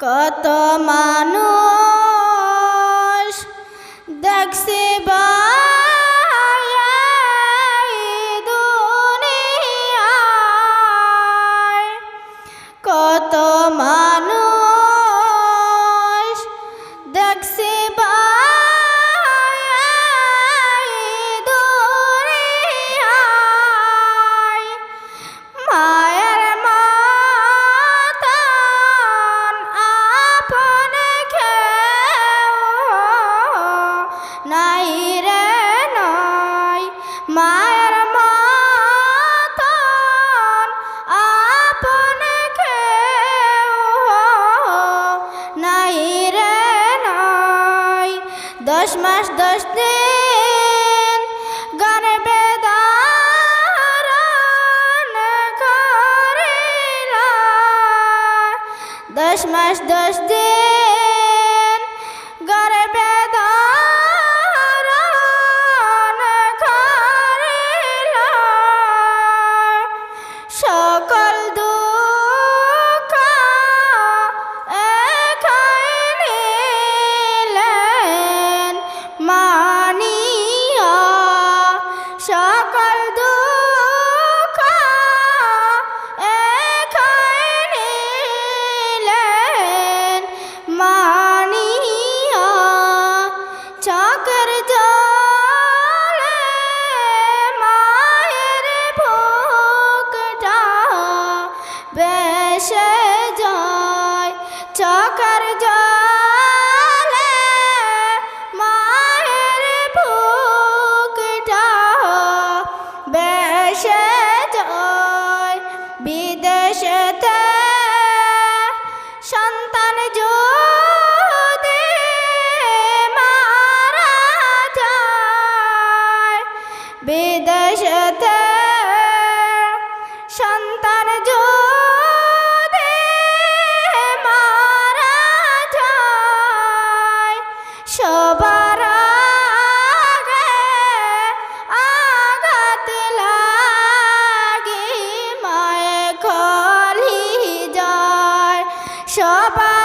কত মানুষ দেখছি দুনিয়ায়। কত মানুষ দশ মাস দশ দিন গর্বে দশ মাস দশ দিন acordo. বিদেশেতে সন্তান যদি মারা যায় সবার আগে আঘাত লাগি মায়ে খলি যায় সবার